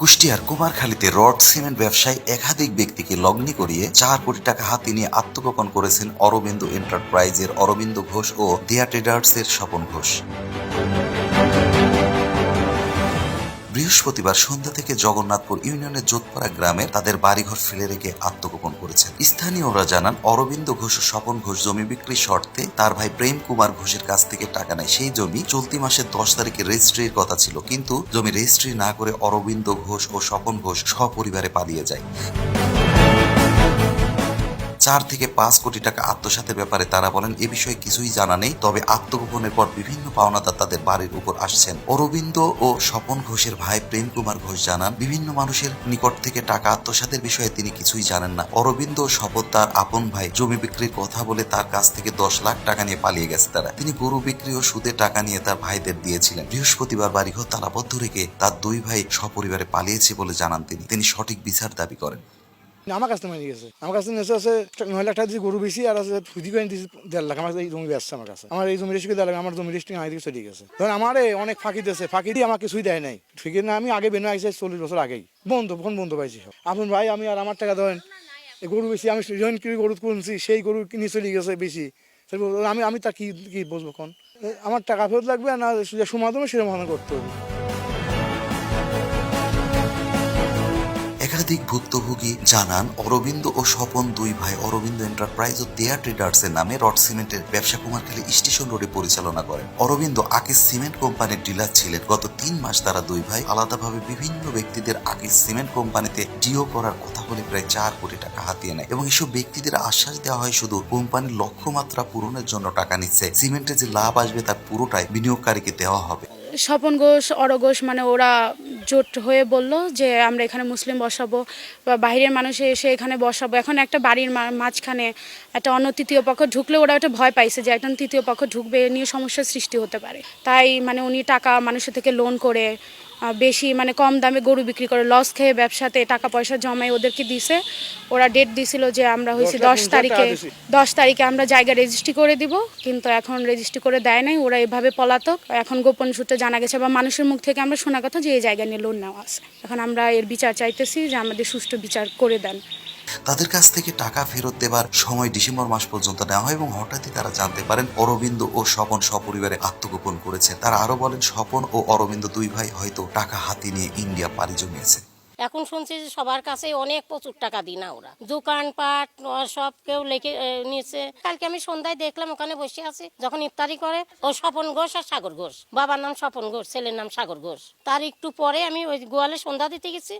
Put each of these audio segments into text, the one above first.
কুষ্টিয়ার কুমারখালীতে rod, cement ব্যবসায়ী একাধিক ব্যক্তিকে লগ্নি করিয়ে চার কোটি টাকা হাতে নিয়ে আত্মগোপন করেছেন অরবিন্দ এন্টারপ্রাইজের অরবিন্দ ঘোষ ও দিয়া ট্রেডার্সের স্বপন ঘোষ। বৃহস্পতিবার সন্ধ্যা থেকে জগন্নাথপুর ইউনিয়নের যোধপাড়া গ্রামে তাদের বাড়িঘর ফেলে রেখে আত্মগোপন করেছেন। স্থানীয়রা জানান, অরবিন্দ ঘোষ ও স্বপন ঘোষ জমি বিক্রির শর্তে তার ভাই প্রেম কুমার ঘোষের কাছ থেকে টাকা নেয়। সেই জমি চলতি মাসের দশ তারিখে রেজিস্ট্রির কথা ছিল, কিন্তু জমি রেজিস্ট্রি না করে অরবিন্দ ঘোষ ও স্বপন ঘোষ সপরিবারে পালিয়ে যায়। চার থেকে পাঁচ কোটি টাকা আত্মসাতের ব্যাপারে তারা বলেন, এ বিষয়ে কিছুই জানা নেই, তবে আত্মগোপনের পর বিভিন্ন পাওনাদার তাদের বাড়ির উপর আসছেন। অরবিন্দ ও স্বপন ঘোষের ভাই প্রেম কুমার ঘোষ জানান, বিভিন্ন মানুষের নিকট থেকে টাকা আত্মসাতের বিষয়ে তিনি কিছুই জানেন না। অরবিন্দ ও শপথ তার আপন ভাই, জমি বিক্রির কথা বলে তার কাছ থেকে দশ লাখ টাকা নিয়ে পালিয়ে গেছে তারা। তিনি গরু বিক্রি ও সুদে টাকা নিয়ে তার ভাইদের দিয়েছিলেন। বৃহস্পতিবার বাড়িঘর তালাবদ্ধ রেখে তার দুই ভাই সপরিবারে পালিয়েছে বলে জানান তিনি। তিনি সঠিক বিচার দাবি করেন। আমার কাছে মারি গেছে। আমার কাছে নেছে আছে নয় লাখ টাকা গরু বেশি, আর আছে ফুদি করে দিয়েছি দেড় লাখ। আমার এই জমি বেচছে আমার কাছে। আমার এই জমি রেস্টকে দেড় লাখ, আমার জমি রেস্টিং আমার দিকে চলে গেছে। ধরেন আমার অনেক ফাঁকি দিয়েছে। ফাঁকি দিয়ে আমার কিছুই দেয় নাই। ঠিক না, আমি আগে বেনো আইসে চল্লিশ বছর আগেই। বন্ধু, ফোন বন্ধু পাইছি আপন ভাই, আমি আর আমার টাকা ধরেন গরু বেশি, আমি করে গরু কিনছি, সেই গরু কিনে চলে গেছে বেশি। আমি আমি তা কি কি বলব কোন? আমার টাকা ফেরত লাগবে না সমাধান সেটা সমাধান করতে হবে। একাধিক ভুক্তভোগী জানান, অরবিন্দ ও স্বপন দুই ভাই অরবিন্দ এন্টারপ্রাইজ ও দেয়া ট্রেডার্স এর নামে রড সিমেন্টের ব্যবসা কুমারখালী স্টেশন রোডে পরিচালনা করেন। অরবিন্দ আকিস সিমেন্ট কোম্পানির ডিলার ছিলেন। গত তিন মাস তারা দুই ভাই আলাদাভাবে বিভিন্ন ব্যক্তিদের আকিস সিমেন্ট কোম্পানিতে ডিও করার কথা বলে প্রায় চার কোটি টাকা হাতিয়ে নেয় এবং এসব ব্যক্তিদের আশ্বাস দেওয়া হয় শুধু কোম্পানির লক্ষ্যমাত্রা পূরণের জন্য টাকা নিচ্ছে। সিমেন্টে যে লাভ আসবে তার পুরোটাই বিনিয়োগকারীকে দেওয়া হবে। স্বপন ঘোষ, অর ঘোষ মানে ওরা জোট হয়ে বলল যে, আমরা এখানে মুসলিম বসাবো বা বাইরের মানুষ এসে এখানে বসাবো। এখন একটা বাড়ির মাঝখানে একটা অন্য তৃতীয় পক্ষ ঢুকলে ওরা একটা ভয় পাইছে যে একজন তৃতীয় পক্ষ ঢুকবে, নিয়ে সমস্যার সৃষ্টি হতে পারে। তাই মানে উনি টাকা মানুষের থেকে লোন করে বেশি মানে কম দামে গরু বিক্রি করে। লস খেয়ে ব্যবসাতে টাকা পয়সা জমায় ওদেরকে দিছে। ওরা ডেট দিছিল যে আমরা হয়েছে দশ তারিখে দশ তারিখে আমরা জায়গা রেজিস্ট্রি করে দিব কিন্তু এখন রেজিস্ট্রি করে দেয় নাই। ওরা এভাবে পলাতক। এখন গোপন সূত্রে জানা গেছে বা মানুষের মুখ থেকে আমরা শোনা কথা যে এই জায়গা নিয়ে লোন নেওয়া আছে। এখন আমরা এর বিচার চাইতেছি যে আমাদের সুষ্ঠু বিচার করে দেন। তাদের কাছ থেকে টাকা ফেরত দেবার সময় ডিসেম্বর মাস পর্যন্ত নেওয়া হয় এবং হঠাৎই তারা জানতে পারেন অরবিন্দ ও স্বপন সপরিবারে আত্মগোপন করেছে। তারা আরও বলেন, স্বপন ও অরবিন্দ দুই ভাই হয়তো টাকা হাতি নিয়ে ইন্ডিয়া পাড়ি জমিয়েছে। এখন শুনছি যে সবার কাছে অনেক প্রচুর টাকা দিই না ওরা। দোকানপাট সব কেউ লেখে নিয়েছে। কালকে আমি সন্ধ্যায় দেখলাম ওখানে বসে আছে, যখন ইফতারি করে, ও স্বপন ঘোষ আর সাগর ঘোষ। বাবার নাম স্বপন ঘোষ, ছেলের নাম সাগর ঘোষ। তার একটু পরে আমি ওই গোয়ালে সন্ধ্যা দিতে গেছি।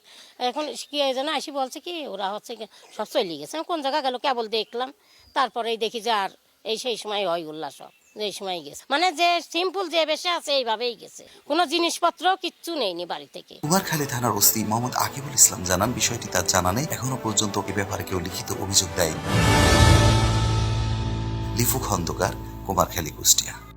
এখন কি যেন আসি বলছে কি, ওরা হচ্ছে সব চলে গেছে। কোন জায়গা গেল, কেবল দেখলাম। তারপরেই দেখি যে আর এই সেই সময় হয় উল্লাস সব। এই সময় গেছে। মানে যে সিম্পল যে বেশে আছে, এইভাবেই গেছে। কোনো জিনিসপত্র কিচ্ছু নেইনি বাড়ি থেকে। কুমারখালী থানার ওসি মোহাম্মদ আকিবুল ইসলাম জানান, বিষয়টি তার জানা নেই। এখনও পর্যন্ত এ ব্যাপারে কেউ লিখিত অভিযোগ দেয়নি। লিফু খন্দকার কুমারখালী কুষ্টিয়া।